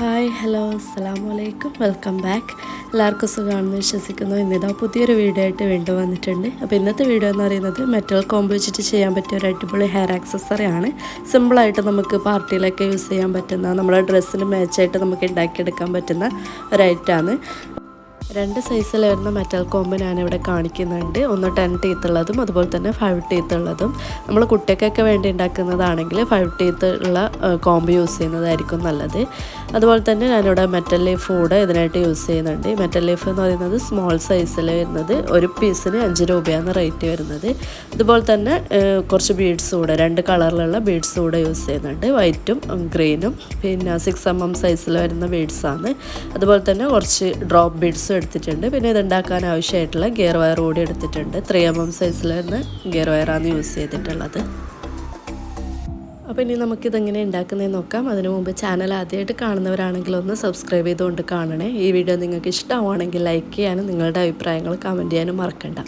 Hi hello അസ്സാം വലൈക്കും welcome back എല്ലാവർക്കും സുഖമാണെന്ന് വിശ്വസിക്കുന്നു. ഇന്നിതാ പുതിയൊരു വീഡിയോ ആയിട്ട് വീണ്ടും വന്നിട്ടുണ്ട്. അപ്പോൾ ഇന്നത്തെ വീഡിയോ എന്ന് പറയുന്നത് മെറ്റൽ കോമ്പ് വെച്ചിട്ട് ചെയ്യാൻ പറ്റിയ ഒരു അടിപൊളി ഹെയർ ആക്സസറി ആണ്. സിമ്പിളായിട്ട് നമുക്ക് പാർട്ടിയിലൊക്കെ യൂസ് ചെയ്യാൻ പറ്റുന്ന നമ്മുടെ ഡ്രസ്സിന് മാച്ചായിട്ട് നമുക്ക് ഉണ്ടാക്കിയെടുക്കാൻ പറ്റുന്ന ഒരു ഐറ്റമാണ് രണ്ട് സൈസിൽ വരുന്ന മെറ്റൽ കോമ്പ് ഞാനിവിടെ കാണിക്കുന്നുണ്ട്. ഒന്ന് ടെൻ ടീത്ത് ഉള്ളതും അതുപോലെ തന്നെ ഫൈവ് ടീത്ത് ഉള്ളതും. നമ്മൾ കുട്ടികൾക്കൊക്കെ വേണ്ടി ഉണ്ടാക്കുന്നതാണെങ്കിൽ ഫൈവ് ടീത്ത് ഉള്ള കോമ്പ് യൂസ് ചെയ്യുന്നതായിരിക്കും നല്ലത്. അതുപോലെ തന്നെ ഞാനിവിടെ മെറ്റൽ ലീഫ് കൂടെ ഇതിനായിട്ട് യൂസ് ചെയ്യുന്നുണ്ട്. മെറ്റൽ ലീഫ് എന്ന് പറയുന്നത് സ്മോൾ സൈസിൽ വരുന്നത്. ഒരു പീസിന് അഞ്ച് രൂപയാണ് റേറ്റ് വരുന്നത്. അതുപോലെ തന്നെ കുറച്ച് ബീഡ്സ് കൂടെ രണ്ട് കളറിലുള്ള ബീഡ്സ് കൂടെ യൂസ് ചെയ്യുന്നുണ്ട്. വൈറ്റും ഗ്രീനും പിന്നെ സിക്സ് എം എം സൈസിൽ വരുന്ന ബീഡ്സാണ് അതുപോലെ തന്നെ കുറച്ച് ഡ്രോപ്പ് ബീഡ്സും എടുത്തിട്ടുണ്ട്. പിന്നെ ഇത് ഉണ്ടാക്കാൻ ആവശ്യമായിട്ടുള്ള ഗിയർ വയർ കൂടി എടുത്തിട്ടുണ്ട്. ത്രീ എം എം സൈസിൽ ഗിയർ വയറാണ് യൂസ് ചെയ്തിട്ടുള്ളത്. അപ്പോൾ ഇനി നമുക്കിതെങ്ങനെ ഉണ്ടാക്കുന്നതെന്ന് നോക്കാം. അതിനു മുമ്പ് ചാനൽ ആദ്യമായിട്ട് കാണുന്നവരാണെങ്കിൽ ഒന്ന് സബ്സ്ക്രൈബ് ചെയ്തുകൊണ്ട് കാണണേ. ഈ വീഡിയോ നിങ്ങൾക്ക് ഇഷ്ടമാണെങ്കിൽ ലൈക്ക് ചെയ്യാനും നിങ്ങളുടെ അഭിപ്രായങ്ങൾ കമന്റ് ചെയ്യാനും മറക്കണ്ട.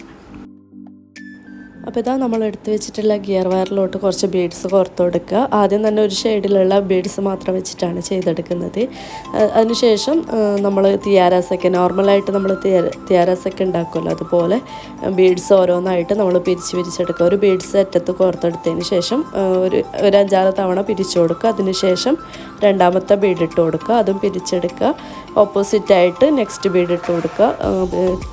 അപ്പോൾ ഇതാ നമ്മൾ എടുത്തു വെച്ചിട്ടുള്ള ഗിയർ വയറിലോട്ട് കുറച്ച് ബീഡ്സ് കൊടുക്കുക ആദ്യം തന്നെ ഒരു ഷെയ്ഡിലുള്ള ബീഡ്സ് മാത്രം വെച്ചിട്ടാണ് ചെയ്തെടുക്കുന്നത്. അതിനുശേഷം നമ്മൾ തിയാരാസൊക്കെ നോർമലായിട്ട് നമ്മൾ തിയാരാസൊക്കെ ഉണ്ടാക്കുമല്ലോ അതുപോലെ ബീഡ്സ് ഓരോന്നായിട്ട് നമ്മൾ പിരിച്ച് പിരിച്ചെടുക്കുക. ഒരു ബീഡ്സ് അറ്റത്ത് കോർത്തെടുത്തതിന് ശേഷം ഒരു ഒരു അഞ്ചാറ് തവണ പിരിച്ചു കൊടുക്കുക. അതിനുശേഷം രണ്ടാമത്തെ ബീഡ് കൊടുക്കുക. അതും പിരിച്ചെടുക്കുക. ഓപ്പോസിറ്റായിട്ട് നെക്സ്റ്റ് ബീഡ് കൊടുക്കുക.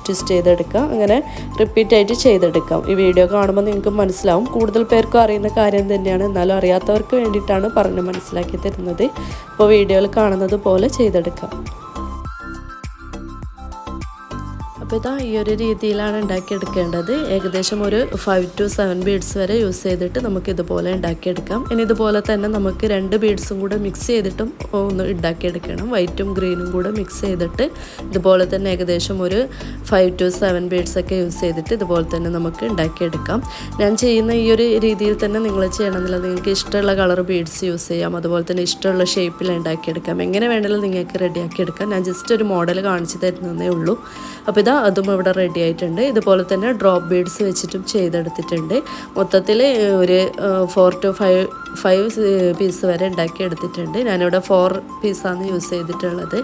ട്വിസ്റ്റ് ചെയ്തെടുക്കുക. അങ്ങനെ റിപ്പീറ്റായിട്ട് ചെയ്തെടുക്കാം ഈ വീഡിയോ കാണുമ്പോൾ നിങ്ങൾക്ക് മനസ്സിലാവും. കൂടുതൽ പേർക്കും അറിയുന്ന കാര്യം തന്നെയാണ്. എന്നാലും അറിയാത്തവർക്ക് വേണ്ടിയിട്ടാണ് പറഞ്ഞ് മനസ്സിലാക്കി തരുന്നത്. അപ്പോൾ വീഡിയോയിൽ കാണുന്നത് പോലെ ചെയ്തെടുക്കാം അപ്പോൾ ഇതാ ഈ ഒരു രീതിയിലാണ് ഉണ്ടാക്കിയെടുക്കേണ്ടത്. ഏകദേശം ഒരു ഫൈവ് ടു സെവൻ ബീഡ്സ് വരെ യൂസ് ചെയ്തിട്ട് നമുക്ക് ഇതുപോലെ ഉണ്ടാക്കിയെടുക്കാം. ഇനി ഇതുപോലെ തന്നെ നമുക്ക് രണ്ട് ബീഡ്സും കൂടെ മിക്സ് ചെയ്തിട്ടും ഒന്ന് ഉണ്ടാക്കിയെടുക്കണം. വൈറ്റും ഗ്രീനും കൂടെ മിക്സ് ചെയ്തിട്ട് ഇതുപോലെ തന്നെ ഏകദേശം ഒരു ഫൈവ് ടു സെവൻ ബീഡ്സ് ഒക്കെ യൂസ് ചെയ്തിട്ട് ഇതുപോലെ തന്നെ നമുക്ക് ഉണ്ടാക്കിയെടുക്കാം. ഞാൻ ചെയ്യുന്ന ഈ ഒരു രീതിയിൽ തന്നെ നിങ്ങൾ ചെയ്യണമെന്നില്ല. നിങ്ങൾക്ക് ഇഷ്ടമുള്ള കളർ ബീഡ്സ് യൂസ് ചെയ്യാം. അതുപോലെ തന്നെ ഇഷ്ടമുള്ള ഷേപ്പിൽ ഉണ്ടാക്കിയെടുക്കാം. എങ്ങനെ വേണമെങ്കിലും നിങ്ങൾക്ക് റെഡിയാക്കിയെടുക്കാം ഞാൻ ജസ്റ്റ് ഒരു മോഡൽ കാണിച്ചു തരുന്നതേ ഉള്ളൂ. അപ്പോൾ ഇതാ അതും ഇവിടെ റെഡി ആയിട്ടുണ്ട്. ഇതുപോലെ തന്നെ ഡ്രോപ്പ് ബീഡ്സ് വെച്ചിട്ടും ചെയ്തെടുത്തിട്ടുണ്ട്. മൊത്തത്തിൽ ഒരു four to five five piece വരെ ഉണ്ടാക്കി എടുത്തിട്ടുണ്ട്. ഞാനിവിടെ ഫോർ പീസാണ് യൂസ് ചെയ്തിട്ടുള്ളത്.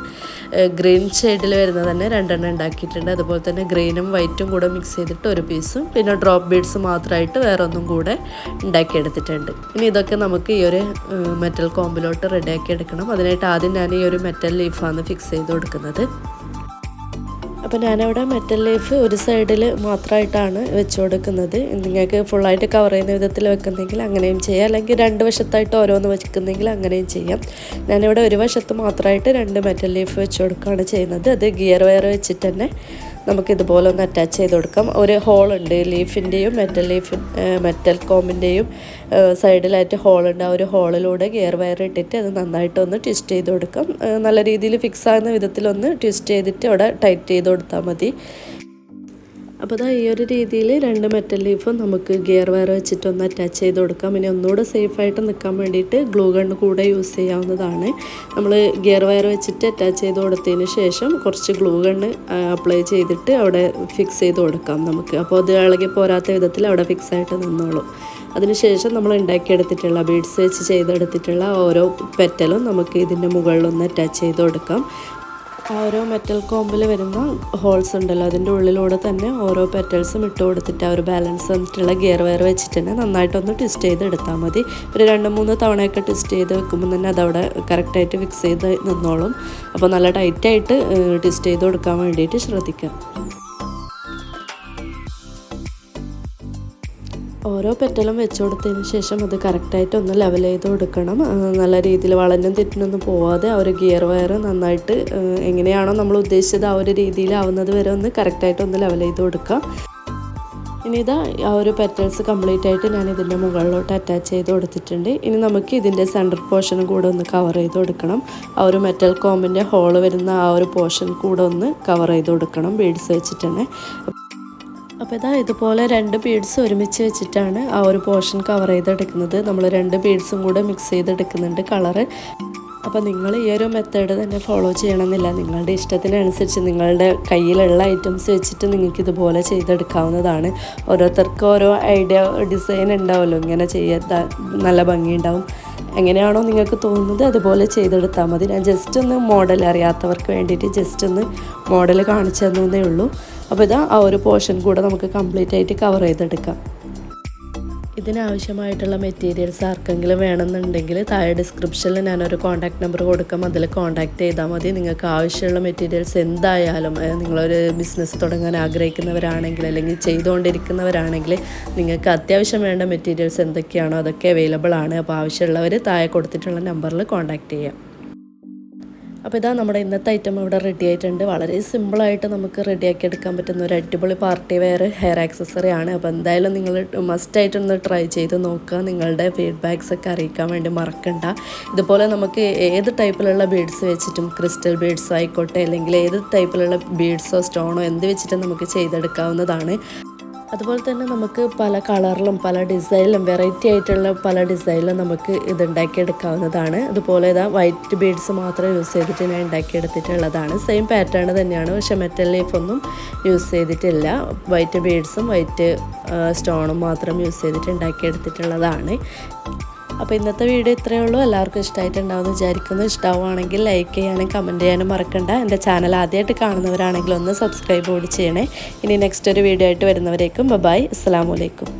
ഗ്രീൻ ഷെയ്ഡിൽ വരുന്ന തന്നെ രണ്ടെണ്ണം ഉണ്ടാക്കിയിട്ടുണ്ട്. അതുപോലെ തന്നെ ഗ്രീനും വൈറ്റും കൂടെ മിക്സ് ചെയ്തിട്ട് ഒരു പീസും പിന്നെ ഡ്രോപ്പ് ബീഡ്സ് മാത്രമായിട്ട് വേറെ ഒന്നും കൂടെ ഉണ്ടാക്കിയെടുത്തിട്ടുണ്ട് ഇനി ഇതൊക്കെ നമുക്ക് ഈ ഒരു മെറ്റൽ കോമ്പിലോട്ട് റെഡിയാക്കി എടുക്കണം. അതിനായിട്ട് ആദ്യം ഞാൻ ഈ ഒരു മെറ്റൽ ലീഫാണ് ഫിക്സ് ചെയ്ത് കൊടുക്കുന്നത്. അപ്പോൾ ഞാനവിടെ മെറ്റൽ ലീഫ് ഒരു സൈഡിൽ മാത്രമായിട്ടാണ് വെച്ച് കൊടുക്കുന്നത് നിങ്ങൾക്ക് ഫുള്ളായിട്ട് കവർ ചെയ്യുന്ന വിധത്തിൽ വെക്കുന്നെങ്കിൽ അങ്ങനെയും ചെയ്യാം. അല്ലെങ്കിൽ രണ്ട് വശത്തായിട്ട് ഓരോന്ന് വെക്കുന്നെങ്കിൽ അങ്ങനെയും ചെയ്യാം. ഞാനിവിടെ ഒരു വശത്ത് മാത്രമായിട്ട് രണ്ട് മെറ്റൽ ലീഫ് വെച്ച് കൊടുക്കുകയാണ് ചെയ്യുന്നത്. അത് ഗിയർ വയർ വെച്ചിട്ട് തന്നെ നമുക്കിതുപോലെ ഒന്ന് അറ്റാച്ച് ചെയ്ത് കൊടുക്കാം. ഒരു ഹോൾ ഉണ്ട് ലീഫിന്റെയും മെറ്റൽ ലീഫ് മെറ്റൽ കോമ്പിന്റെയും സൈഡിലായിട്ട് ഹോളുണ്ട് ആ ഒരു ഹോളിലൂടെ ഗിയർ വയർ ഇട്ടിട്ട് അത് നന്നായിട്ടൊന്ന് ട്വിസ്റ്റ് ചെയ്ത് കൊടുക്കാം. നല്ല രീതിയിൽ ഫിക്സ് ആകുന്ന വിധത്തിലൊന്ന് ട്വിസ്റ്റ് ചെയ്തിട്ട് അവിടെ ടൈറ്റ് ചെയ്ത് കൊടുത്താൽ മതി. അപ്പോൾ അതാ ഈ ഒരു രീതിയിൽ രണ്ട് മെറ്റൽ ലീഫും നമുക്ക് ഗിയർ വയർ വെച്ചിട്ട് ഒന്ന് അറ്റാച്ച് ചെയ്ത് കൊടുക്കാം. ഇനി ഒന്നുകൂടെ സേഫായിട്ട് നിൽക്കാൻ വേണ്ടിയിട്ട് ഗ്ലൂ ഗൺ കൂടെ യൂസ് ചെയ്യാവുന്നതാണ്. നമ്മൾ ഗിയർ വയർ വെച്ചിട്ട് അറ്റാച്ച് ചെയ്ത് കൊടുത്തതിന് ശേഷം കുറച്ച് ഗ്ലൂ ഗണ്ണ് അപ്ലൈ ചെയ്തിട്ട് അവിടെ ഫിക്സ് ചെയ്ത് കൊടുക്കാം നമുക്ക്. അപ്പോൾ അത് ഇളകി പോരാത്ത വിധത്തിൽ അവിടെ ഫിക്സ് ആയിട്ട് നിന്നോളും. അതിനുശേഷം നമ്മൾ ഉണ്ടാക്കിയെടുത്തിട്ടുള്ള ബീഡ്സ് വെച്ച് ചെയ്തെടുത്തിട്ടുള്ള ഓരോ പെറ്റലും നമുക്ക് ഇതിന്റെ മുകളിലൊന്ന് അറ്റാച്ച് ചെയ്ത് കൊടുക്കാം. ഓരോ മെറ്റൽ കോമ്പിൽ വരുന്ന ഹോൾസ് ഉണ്ടല്ലോ അതിന്റെ ഉള്ളിലൂടെ തന്നെ ഓരോ പെറ്റൽസും ഇട്ട് കൊടുത്തിട്ട് ആ ഒരു ബാലൻസ് വന്നിട്ടുള്ള ഗിയർ വയർ വെച്ചിട്ട് തന്നെ നന്നായിട്ടൊന്ന് ട്വിസ്റ്റ് ചെയ്ത് എടുത്താൽ മതി. ഒരു രണ്ട് മൂന്ന് തവണയൊക്കെ ട്വിസ്റ്റ് ചെയ്ത് വെക്കുമ്പോൾ തന്നെ അതവിടെ കറക്റ്റായിട്ട് ഫിക്സ് ചെയ്ത് നിന്നോളും. അപ്പോൾ നല്ല ടൈറ്റായിട്ട് ട്വിസ്റ്റ് ചെയ്ത് കൊടുക്കാൻ വേണ്ടിയിട്ട് ശ്രദ്ധിക്കാം. ഓരോ പെറ്റലും വെച്ച് കൊടുത്തതിന് ശേഷം അത് കറക്റ്റായിട്ട് ഒന്ന് ലെവൽ ചെയ്ത് കൊടുക്കണം. നല്ല രീതിയിൽ വളഞ്ഞും തെറ്റിനൊന്നും പോവാതെ ആ ഒരു ഗിയർ വയർ നന്നായിട്ട് എങ്ങനെയാണോ നമ്മൾ ഉദ്ദേശിച്ചത് ആ ഒരു രീതിയിലാവുന്നത് വരെ ഒന്ന് കറക്റ്റായിട്ട് ഒന്ന് ലെവൽ ചെയ്ത് കൊടുക്കുക ഇനി ഇതാ ആ ഒരു പെറ്റൽസ് കംപ്ലീറ്റ് ആയിട്ട് ഞാൻ ഇതിന്റെ മുകളിലോട്ട് അറ്റാച്ച് ചെയ്ത് കൊടുത്തിട്ടുണ്ട്. ഇനി നമുക്ക് ഇതിന്റെ സെന്റർ പോർഷനും കൂടെ ഒന്ന് കവർ ചെയ്ത് കൊടുക്കണം. ആ ഒരു മെറ്റൽ കോമ്പിന്റെ ഹോൾ വരുന്ന ആ ഒരു പോർഷൻ കൂടെ ഒന്ന് കവർ ചെയ്ത് കൊടുക്കണം. ബീഡ്സ് വെച്ചിട്ട് തന്നെ അപ്പോൾ ഇതാ ഇതുപോലെ രണ്ട് ബീഡ്സ് ഒരുമിച്ച് വെച്ചിട്ടാണ് ആ ഒരു പോർഷൻ കവർ ചെയ്തെടുക്കുന്നത്. നമ്മൾ രണ്ട് ബീഡ്സും കൂടെ മിക്സ് ചെയ്തെടുക്കുന്നുണ്ട് കളറ് അപ്പോൾ നിങ്ങൾ ഈ ഒരു മെത്തേഡ് തന്നെ ഫോളോ ചെയ്യണമെന്നില്ല. നിങ്ങളുടെ ഇഷ്ടത്തിനനുസരിച്ച് നിങ്ങളുടെ കയ്യിലുള്ള ഐറ്റംസ് വെച്ചിട്ട് നിങ്ങൾക്ക് ഇതുപോലെ ചെയ്തെടുക്കാവുന്നതാണ്. ഓരോരുത്തർക്കും ഓരോ ഐഡിയ ഡിസൈൻ ഉണ്ടാവുമല്ലോ. ഇങ്ങനെ ചെയ്യാത്ത നല്ല ഭംഗിയുണ്ടാവും. എങ്ങനെയാണോ നിങ്ങൾക്ക് തോന്നുന്നത് അതുപോലെ ചെയ്തെടുത്താൽ മതി. ഞാൻ ജസ്റ്റ് ഒന്ന് മോഡൽ അറിയാത്തവർക്ക് വേണ്ടിയിട്ട് ജസ്റ്റ് ഒന്ന് മോഡൽ കാണിച്ചു തന്നേ ഉള്ളൂ. അപ്പോൾ ഇതാ ആ ഒരു പോർഷൻ കൂടെ നമുക്ക് കംപ്ലീറ്റ് ആയിട്ട് കവർ ചെയ്തെടുക്കാം. ഇതിനാവശ്യമായിട്ടുള്ള മെറ്റീരിയൽസ് ആർക്കെങ്കിലും വേണമെന്നുണ്ടെങ്കിൽ താഴെ ഡിസ്ക്രിപ്ഷനിൽ ഞാനൊരു കോൺടാക്ട് നമ്പർ കൊടുക്കാം. അതിൽ കോൺടാക്ട് ചെയ്താൽ മതി. നിങ്ങൾക്ക് ആവശ്യമുള്ള മെറ്റീരിയൽസ് എന്തായാലും നിങ്ങളൊരു ബിസിനസ് തുടങ്ങാൻ ആഗ്രഹിക്കുന്നവരാണെങ്കിൽ അല്ലെങ്കിൽ ചെയ്തുകൊണ്ടിരിക്കുന്നവരാണെങ്കിൽ നിങ്ങൾക്ക് അത്യാവശ്യം വേണ്ട മെറ്റീരിയൽസ് എന്തൊക്കെയാണോ അതൊക്കെ അവൈലബിൾ ആണ്. അപ്പോൾ ആവശ്യമുള്ളവർ താഴെ കൊടുത്തിട്ടുള്ള നമ്പറിൽ കോൺടാക്ട് ചെയ്യാം. അപ്പോൾ ഇതാ നമ്മുടെ ഇന്നത്തെ ഐറ്റം ഇവിടെ റെഡി ആയിട്ടുണ്ട്. വളരെ സിമ്പിളായിട്ട് നമുക്ക് റെഡിയാക്കി എടുക്കാൻ പറ്റുന്ന ഒരു അടിപൊളി പാർട്ടി വെയർ ഹെയർ ആക്സസറി ആണ്. അപ്പോൾ എന്തായാലും നിങ്ങൾ മസ്റ്റായിട്ടൊന്ന് ട്രൈ ചെയ്ത് നോക്കുക. നിങ്ങളുടെ ഫീഡ്ബാക്സ് ഒക്കെ അറിയിക്കാൻ വേണ്ടി മറക്കണ്ട. ഇതുപോലെ നമുക്ക് ഏത് ടൈപ്പിലുള്ള ബീഡ്സ് വെച്ചിട്ടും ക്രിസ്റ്റൽ ബീഡ്സ് ആയിക്കോട്ടെ അല്ലെങ്കിൽ ഏത് ടൈപ്പിലുള്ള ബീഡ്സോ സ്റ്റോണോ എന്ത് വെച്ചിട്ടും നമുക്ക് ചെയ്തെടുക്കാവുന്നതാണ്. അതുപോലെ തന്നെ നമുക്ക് പല കളറിലും പല ഡിസൈനിലും വെറൈറ്റി ആയിട്ടുള്ള പല ഡിസൈനിലും നമുക്ക് ഇത് ഉണ്ടാക്കിയെടുക്കാവുന്നതാണ്. അതുപോലെ ഇതാ വൈറ്റ് ബീഡ്സ് മാത്രം യൂസ് ചെയ്തിട്ട് ഞാൻ ഉണ്ടാക്കിയെടുത്തിട്ടുള്ളതാണ്. സെയിം പാറ്റേൺ തന്നെയാണ്. പക്ഷെ മെറ്റൽ ലീഫൊന്നും യൂസ് ചെയ്തിട്ടില്ല. വൈറ്റ് ബീഡ്സും വൈറ്റ് സ്റ്റോണും മാത്രം യൂസ് ചെയ്തിട്ട് ഉണ്ടാക്കിയെടുത്തിട്ടുള്ളതാണ്. അപ്പോൾ ഇന്നത്തെ വീഡിയോ ഇത്രയേ ഉള്ളൂ. എല്ലാവർക്കും ഇഷ്ടമായിട്ടുണ്ടാവുമെന്ന് വിചാരിക്കുന്നു. ഇഷ്ടമാവുകയാണെങ്കിൽ ലൈക്ക് ചെയ്യാനും കമന്റ് ചെയ്യാനും മറക്കണ്ട. എന്റെ ചാനൽ ആദ്യമായിട്ട് കാണുന്നവരാണെങ്കിൽ ഒന്ന് സബ്സ്ക്രൈബ് കൂടി ചെയ്യണേ. ഇനി നെക്സ്റ്റ് ഒരു വീഡിയോ ആയിട്ട് വരുന്നവരേക്കും. ബൈ അസ്സാം വലൈക്കും